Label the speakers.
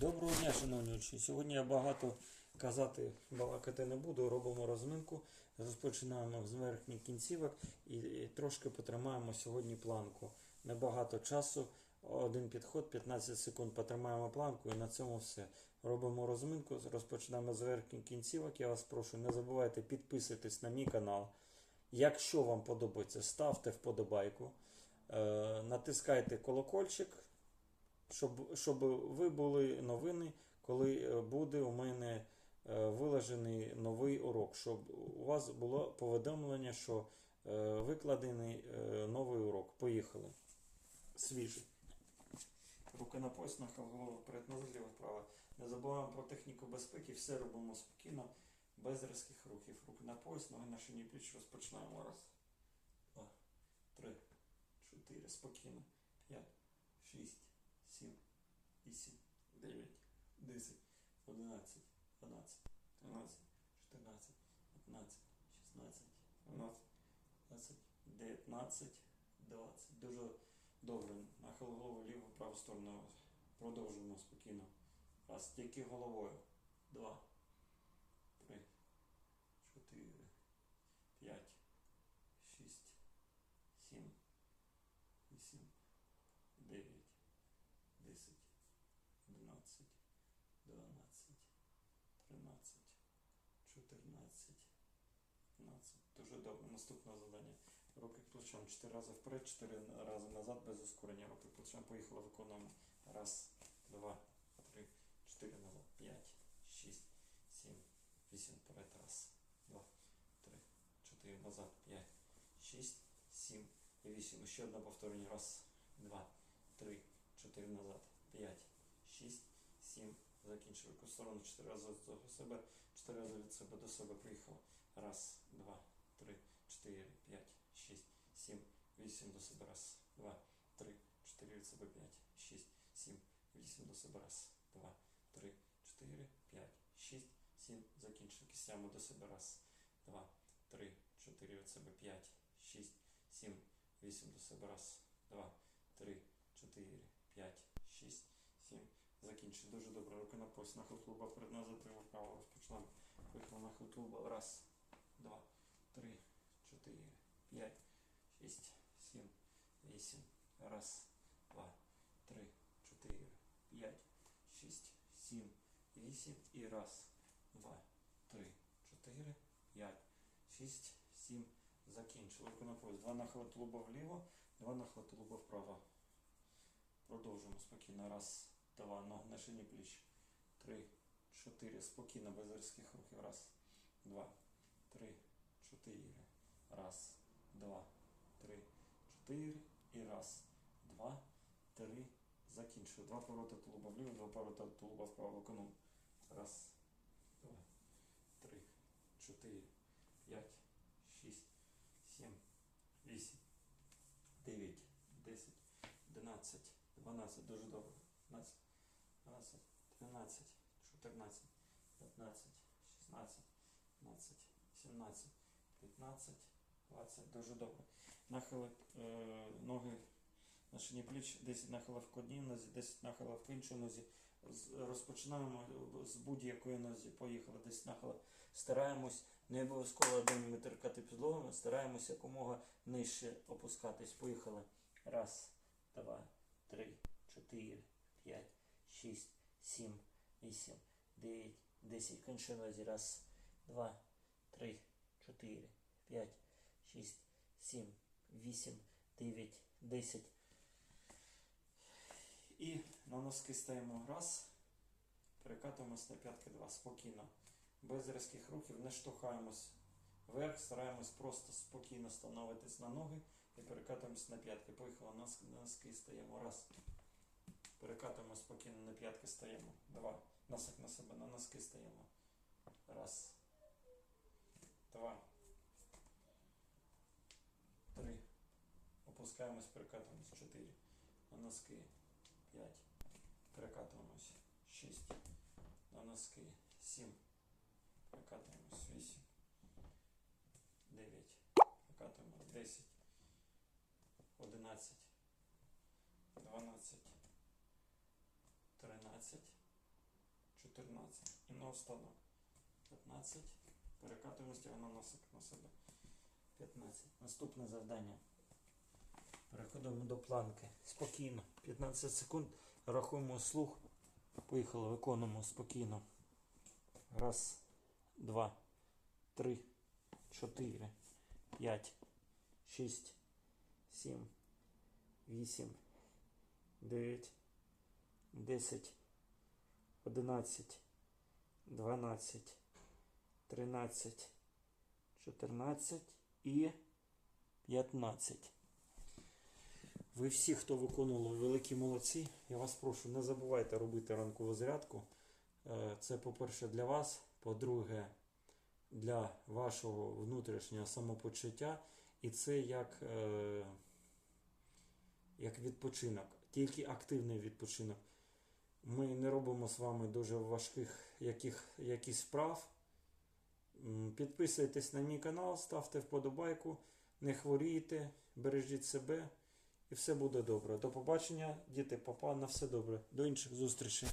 Speaker 1: Доброго дня, шановні учні. Сьогодні я багато казати, балакати не буду. Робимо розминку. Розпочинаємо з верхніх кінцівок і, і трошки потримаємо сьогодні планку. Небагато часу, один підход, 15 секунд потримаємо планку і на цьому все. Робимо розминку, розпочинаємо з верхніх кінцівок. Я вас прошу, не забувайте підписуйтесь на мій канал. Якщо вам подобається, ставте вподобайку, е, натискайте колокольчик, щоб, щоб ви були новини, коли е, буде у мене е, виложений новий урок, щоб у вас було повідомлення, що е, викладений новий урок. Поїхали. Свіжий. Руки на пояс, нахил голову вперед, назад, вправо. Не забуваємо про техніку безпеки, все робимо спокійно, без різких рухів. Руки на пояс, ноги на шині пліч, розпочинаємо. Раз, два, три, чотири, спокійно. П'ять, шість, 15, 16, 12, 20, 19, 20. Дуже добре. Нахил голову ліву, праву сторону. Продовжуємо спокійно. Раз, тільки головою. Два, три, чотири, п'ять, шість, сім, вісім, дев'ять, десять, одинадцять, дванадцять. Добре. Наступне завдання. Руки плечом 4 рази вперед, 4 рази назад без ускорення. Руки плечом поїхали, виконуємо. Раз, два, три, чотири назад, п'ять, шість, сім, вісім вперед. Раз, два, три, чотири назад, п'ять, шість, сім вісім. Ще одне повторення. Раз, два, три, чотири назад, п'ять, шість, сім. Закінчили руку сторону, чотири рази до себе, чотири рази від себе до себе приїхали. Раз, два, три, чотири, п'ять, шість, сім, вісім до себе. Раз, два, три, чотири від себе, п'ять, шість, сім, вісім до себе. Раз, два, три, чотири, п'ять, шість, сім. Закінчили кістями до себе. Раз, два, три, чотири від себе, п'ять, шість, сім, вісім до себе. Раз, два, три, чотири, п'ять, шість, сім. Закінчили. Дуже добре. Руки на пояс. Нахил клуба перед назад, треба вправо. Розпочнемо. Поїхали нахил клуба. Раз, два, три, чотири, п'ять, шість, сім, вісім. Раз, два, три, чотири, п'ять, шість, сім, вісім. І раз, два, три, чотири, п'ять, шість, сім. Закінчили. Руки. Два нахила тулуба вліво, два нахила тулуба вправо. Продовжуємо спокійно. Раз, два, ноги на шині пліч. Три, чотири. Спокійно, без різких рухів. Раз, два, три, чотири. Раз, два, три, чотири. І раз, два, три. Закінчую. Два повороти тулуба вліво, два повороти тулуба вправо. Виконуємо. Раз, два, три, чотири, п'ять, шість, сім, вісім, дев'ять, десять, одинадцять, дванадцять. Дуже добре. 12, 12, 13, 14, 15, 16, 17, 17, 15, 20. Дуже добре. Нахили е, ноги на пліч, 10 нахилів в одній нозі, 10 нахилів в іншій нозі. Розпочинаємо з будь-якої нозі. Поїхали 10 нахилів. Стараємось не обов'язково один метр кати підлогами, стараємось якомога нижче опускатись. Поїхали. Раз, два, три, чотири, п'ять, шість, сім, вісім, дев'ять, десять. Іншій нозі. Раз, два, три, чотири, п'ять, шість, сім, вісім, дев'ять, десять. І на носки стаємо раз. Перекатуємось на п'ятки два. Спокійно. Без різких рухів, не штовхаємось вверх, стараємось просто спокійно становитись на ноги і перекатуємось на п'ятки. Поїхали на носки стаємо. Раз. Перекатуємо спокійно на п'ятки стаємо. Два. Носик на себе, на носки стаємо. Раз. Два. Три. Опускаємось, перекатуємось. Чотири. На носки. П'ять. Перекатуємось. Шість. На носки. Сім. Перекатуємось. Вісім. Дев'ять. Перекатуємось. Десять. Одинадцять. Дванадцять. Тринадцять. 14. І на останок 15. Перекатуємо стягнемо носик на себе. 15. Наступне завдання. Переходимо до планки. Спокійно. 15 секунд. Рахуємо слух. Поїхали, виконуємо спокійно. Раз, два, три, чотири, п'ять, шість, сім, вісім, дев'ять, десять, одинадцять, дванадцять, тринадцять, чотирнадцять і п'ятнадцять. Ви всі, хто виконували великі молодці, я вас прошу, не забувайте робити ранкову зарядку. Е, Це, по-перше, для вас, по-друге, для вашого внутрішнього самопочуття. І це як, е, як відпочинок, тільки активний відпочинок. Ми не робимо з вами дуже важких яких, якісь вправ. Підписуйтесь на мій канал, ставте вподобайку, не хворійте, бережіть себе і все буде добре. До побачення, діти, папа, на все добре. До інших зустрічей.